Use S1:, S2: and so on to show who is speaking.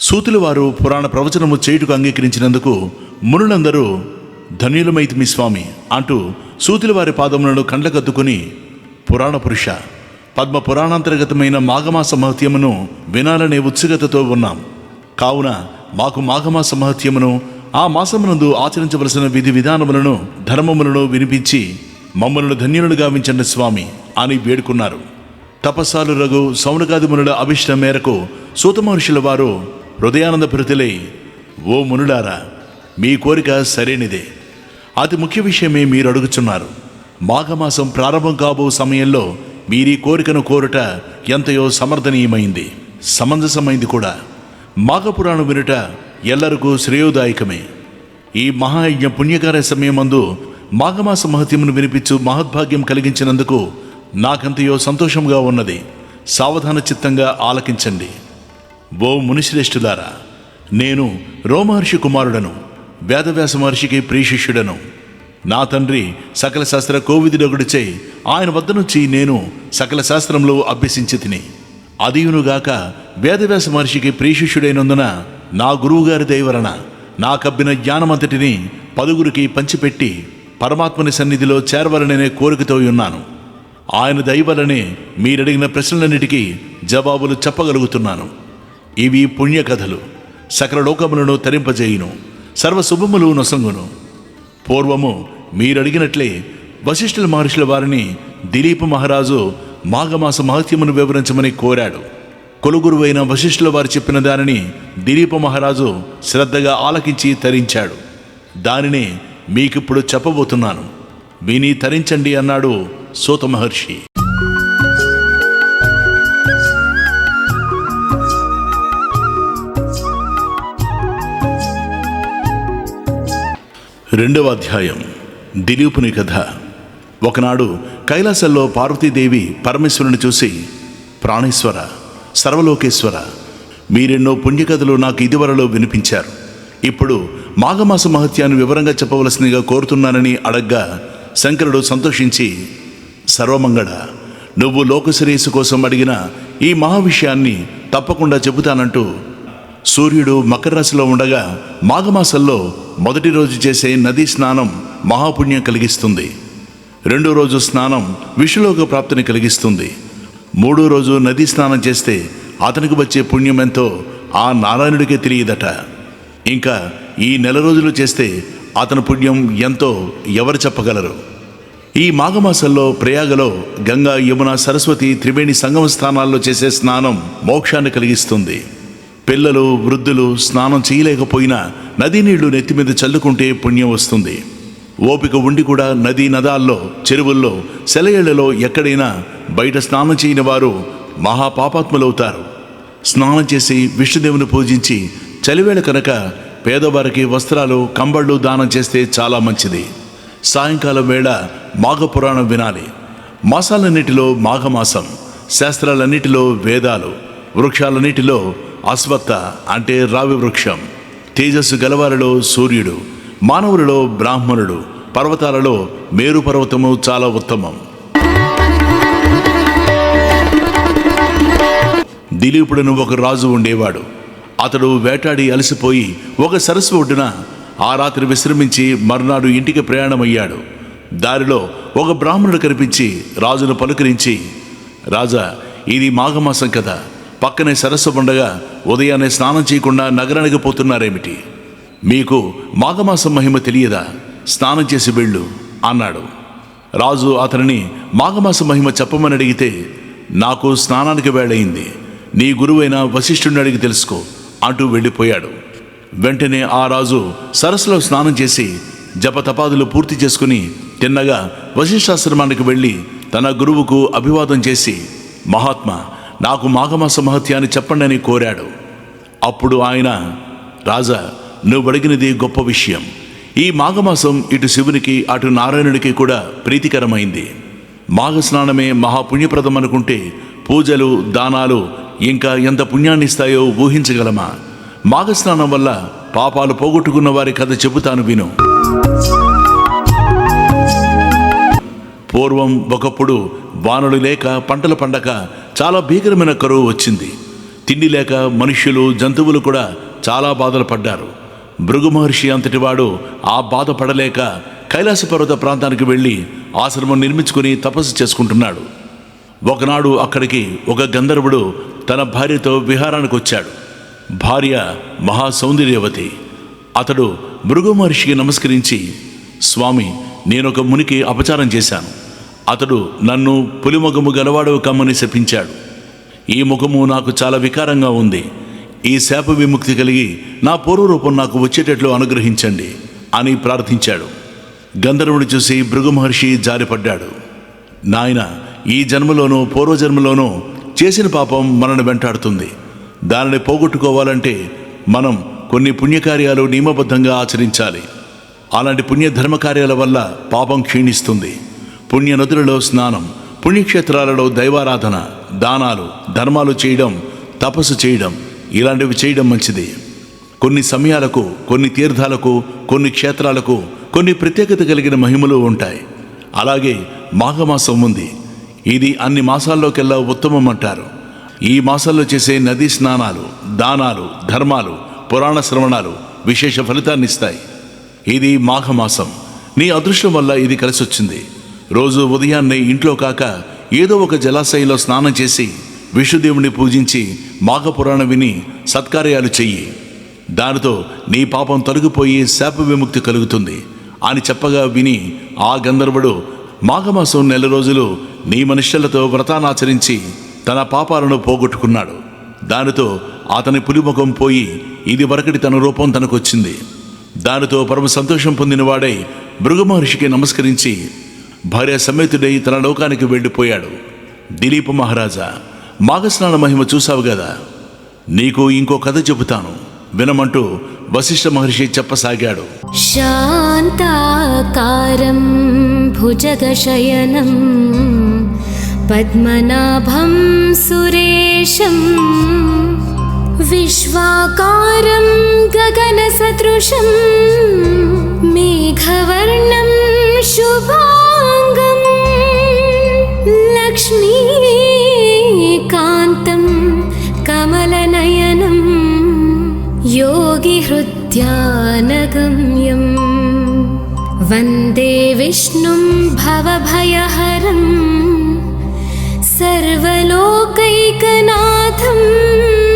S1: సూతులు వారు పురాణ ప్రవచనము చేయుటకు అంగీకరించినందుకు మునులందరూ ధన్యులమైతి మీ స్వామి అంటూ సూతులు వారి పాదములను కండ్లకద్దుకుని పురాణ పురుష పద్మ పురాణాంతర్గతమైన మాఘమాస మహత్యమును వినాలనే ఉత్సుకతతో ఉన్నాం. కావున మాకు మాఘమాస మహత్యమును ఆ మాసమునందు ఆచరించవలసిన విధి విధానములను ధర్మములను వినిపించి మమ్మలను ధన్యులను గావించండి స్వామి అని వేడుకున్నారు. తపస్సాలు రఘు సౌనగాదిమునుల అభిష్టం మేరకు సూతమహర్షుల వారు హృదయానందభరితులై ఓ మునులారా మీ కోరిక సరైనదే. అతి ముఖ్య విషయమే మీరు అడుగుచున్నారు. మాఘమాసం ప్రారంభం కాబో సమయంలో మీరీ కోరికను కోరుట ఎంతయో సమర్థనీయమైంది సమంజసమైంది కూడా. మాఘపురాణం వినుట ఎల్లరికూ శ్రేయోదాయకమే. ఈ మహాయజ్ఞ పుణ్యకార్య సమయమందు మాఘమాస మహత్యమును వినిపించు మహద్భాగ్యం కలిగించినందుకు నాకంతయో సంతోషంగా ఉన్నది. సావధాన చిత్తంగా ఆలకించండి. ఓ మునిశ్రేష్ఠులారా నేను రోమహర్షి కుమారుడను వేదవ్యాస మహర్షికి ప్రియశిష్యుడను నా తండ్రి సకల శాస్త్ర కోవిదుడొకడిచే ఆయన వద్ద నుంచి నేను సకల శాస్త్రంలో అభ్యసించి తిని అదియునుగాక వేదవ్యాస మహర్షికి ప్రియశిష్యుడైనందున నా గురువుగారి దయవలన నా కబ్బిన జ్ఞానమంతటిని పదుగురికి పంచిపెట్టి పరమాత్మని సన్నిధిలో చేరవలననే కోరికతో ఉన్నాను. ఆయన దయవలనే మీరడిగిన ప్రశ్నలన్నిటికీ జవాబులు చెప్పగలుగుతున్నాను. ఇవి పుణ్యకథలు. సకల లోకములను తరింపజేయును. సర్వశుభములు నొసంగును. పూర్వము మీరడిగినట్లే వశిష్ఠుల మహర్షుల వారిని దిలీప మహారాజు మాఘమాస మహత్యమును వివరించమని కోరాడు. కొలుగురువైన వశిష్ఠుల వారు చెప్పిన దానిని దిలీప మహారాజు శ్రద్ధగా ఆలకించి తరించాడు. దానిని మీకిప్పుడు చెప్పబోతున్నాను. విని తరించండి అన్నాడు సూత మహర్షి. రెండవ అధ్యాయం. దిలీపుని కథ. ఒకనాడు కైలాసంలో పార్వతీదేవి పరమేశ్వరుని చూసి ప్రాణేశ్వర సర్వలోకేశ్వర మీరెన్నో పుణ్యకథలు నాకు ఇదివరలో వినిపించారు. ఇప్పుడు మాఘమాస మహత్యాన్ని వివరంగా చెప్పవలసిందిగా కోరుతున్నానని అడగ్గా శంకరుడు సంతోషించి సర్వమంగళ నువ్వు లోకశ్రేయస్సు కోసం అడిగిన ఈ మహా విషయాన్ని తప్పకుండా చెబుతానంటూ సూర్యుడు మకర రాశిలో ఉండగా మాఘమాసంలో మొదటి రోజు చేసే నదీ స్నానం మహాపుణ్యం కలిగిస్తుంది. రెండో రోజు స్నానం విషులోక ప్రాప్తిని కలిగిస్తుంది. మూడో రోజు నదీ స్నానం చేస్తే అతనికి వచ్చే పుణ్యం ఎంతో ఆ నారాయణుడికే తెలియదట. ఇంకా ఈ నెల రోజులు చేస్తే అతని పుణ్యం ఎంతో ఎవరు చెప్పగలరు? ఈ మాఘమాసంలో ప్రయాగలో గంగా యమున సరస్వతి త్రివేణి సంగమ స్థానాల్లో చేసే స్నానం మోక్షాన్ని కలిగిస్తుంది. పిల్లలు వృద్ధులు స్నానం చేయలేకపోయినా నదీ నీళ్ళు నెత్తి మీద చల్లుకుంటే పుణ్యం వస్తుంది. ఓపిక ఉండి కూడా నదీ నదాల్లో చెరువుల్లో సెలయేళ్ళలో ఎక్కడైనా బయట స్నానం చేయని వారు మహాపాపాత్ములవుతారు. స్నానం చేసి విష్ణుదేవుని పూజించి చలివేళ కనుక పేదవారికి వస్త్రాలు కంబళ్ళు దానం చేస్తే చాలా మంచిది. సాయంకాలం వేళ మాఘపురాణం వినాలి. మాసాలన్నిటిలో మాఘమాసం శాస్త్రాలన్నిటిలో వేదాలు వృక్షాలన్నిటిలో అశ్వత్థ అంటే రావి వృక్షం. తేజస్సు గలవారిలో సూర్యుడు మానవులలో బ్రాహ్మణుడు పర్వతాలలో మేరు పర్వతము చాలా ఉత్తమం. దిలీపుడను ఒక రాజు ఉండేవాడు. అతడు వేటాడి అలసిపోయి ఒక సరస్సు ఒడ్డున ఆ రాత్రి విశ్రమించి మర్నాడు ఇంటికి ప్రయాణమయ్యాడు. దారిలో ఒక బ్రాహ్మణుడు కనిపించి రాజును పలుకరించి రాజా ఇది మాఘమాసం కదా. పక్కనే సరస్సు ఉండగా ఉదయాన్నే స్నానం చేయకుండా నగరానికి పోతున్నారేమిటి? మీకు మాఘమాసం మహిమ తెలియదా? స్నానం చేసి వెళ్ళు అన్నాడు. రాజు అతనిని మాఘమాస మహిమ చెప్పమని అడిగితే నాకు స్నానానికి వేళయింది. నీ గురువైన వశిష్ఠుడిని అడిగి తెలుసుకో అంటూ వెళ్ళిపోయాడు. వెంటనే ఆ రాజు సరస్సులో స్నానం చేసి జపతపాదులు పూర్తి చేసుకుని తిన్నగా వశిష్ఠాశ్రమానికి వెళ్ళి తన గురువుకు అభివాదం చేసి మహాత్మా నాకు మాఘమాస మహత్యాన్ని చెప్పండి అని కోరాడు. అప్పుడు ఆయన రాజా నువ్వు అడిగినది గొప్ప విషయం. ఈ మాఘమాసం ఇటు శివునికి అటు నారాయణుడికి కూడా ప్రీతికరమైంది. మాఘ స్నానమే మహాపుణ్యప్రదం అనుకుంటే పూజలు దానాలు ఇంకా ఎంత పుణ్యాన్ని ఇస్తాయో ఊహించగలమా? మాఘస్నానం వల్ల పాపాలు పోగొట్టుకున్న వారి కథ చెబుతాను విను. పూర్వం ఒకప్పుడు వానలు లేక పంటలు పండక చాలా భీకరమైన కరువు వచ్చింది. తిండి లేక మనుష్యులు జంతువులు కూడా చాలా బాధలు పడ్డారు. భృగు మహర్షి అంతటి వాడు ఆ బాధ పడలేక కైలాస పర్వత ప్రాంతానికి వెళ్ళి ఆశ్రమం నిర్మించుకుని తపస్సు చేసుకుంటున్నాడు. ఒకనాడు అక్కడికి ఒక గంధర్వుడు తన భార్యతో విహారానికి వచ్చాడు. భార్య మహాసౌందర్యవతి. అతడు భృగు మహర్షికి నమస్కరించి స్వామి నేనొక మునికి అపచారం చేశాను. అతడు నన్ను పులిముఖము గలవాడవు కమ్మని శపించాడు. ఈ ముఖము నాకు చాలా వికారంగా ఉంది. ఈ శాప విముక్తి కలిగి నా పూర్వరూపం నాకు వచ్చేటట్లు అనుగ్రహించండి అని ప్రార్థించాడు. గంధర్వుని చూసి భృగు మహర్షి జారిపడ్డాడు. నాయన ఈ జన్మలోనూ పూర్వజన్మలోనూ చేసిన పాపం మనను వెంటాడుతుంది. దానిని పోగొట్టుకోవాలంటే మనం కొన్ని పుణ్యకార్యాలు నియమబద్ధంగా ఆచరించాలి. అలాంటి పుణ్యధర్మకార్యాల కార్యాల వల్ల పాపం క్షీణిస్తుంది. పుణ్య నదులలో స్నానం పుణ్యక్షేత్రాలలో దైవారాధన దానాలు ధర్మాలు చేయడం తపస్సు చేయడం ఇలాంటివి చేయడం మంచిది. కొన్ని సమయాలకు కొన్ని తీర్థాలకు కొన్ని క్షేత్రాలకు కొన్ని ప్రత్యేకత కలిగిన మహిమలు ఉంటాయి. అలాగే మాఘమాసం ఉంది. ఇది అన్ని మాసాల్లోకెల్లా ఉత్తమం అంటారు. ఈ మాసాల్లో చేసే నదీ స్నానాలు దానాలు ధర్మాలు పురాణ శ్రవణాలు విశేష ఫలితాన్ని ఇస్తాయి. ఇది మాఘమాసం. నీ అదృష్టం వల్ల ఇది కలిసొచ్చింది. రోజు ఉదయాన్నే ఇంట్లో కాక ఏదో ఒక జలాశయంలో స్నానం చేసి విష్ణుదేవుని పూజించి మాఘపురాణం విని సత్కార్యాలు చెయ్యి. దానితో నీ పాపం తొలగిపోయి శాప విముక్తి కలుగుతుంది అని చెప్పగా విని ఆ గంధర్వుడు మాఘమాసం నెల రోజులు నీ మనుష్యులతో వ్రతానాచరించి తన పాపాలను పోగొట్టుకున్నాడు. దానితో అతని పులిముఖం పోయి ఇది వరకటి తన రూపం తనకొచ్చింది. దానితో పరమ సంతోషం పొందినవాడై భృగు మహర్షికి నమస్కరించి భార్య సమేతుడై తన లోకానికి వెళ్ళిపోయాడు. దిలీప్ మహారాజా మాఘస్నాన మహిమ చూసావు కదా నీకు ఇంకో కథ చెబుతాను. వినమంటూ వశిష్ఠ మహర్షి చెప్పసాగాడు.
S2: శాంతాకారం భుజగశయనం పద్మనాభం సురేశం విశ్వాకారం గగన సదృశం योगिहृद्यानगम्यम्। वन्दे विष्णुं भवभयहरम्। सर्वलोकैकनाथम्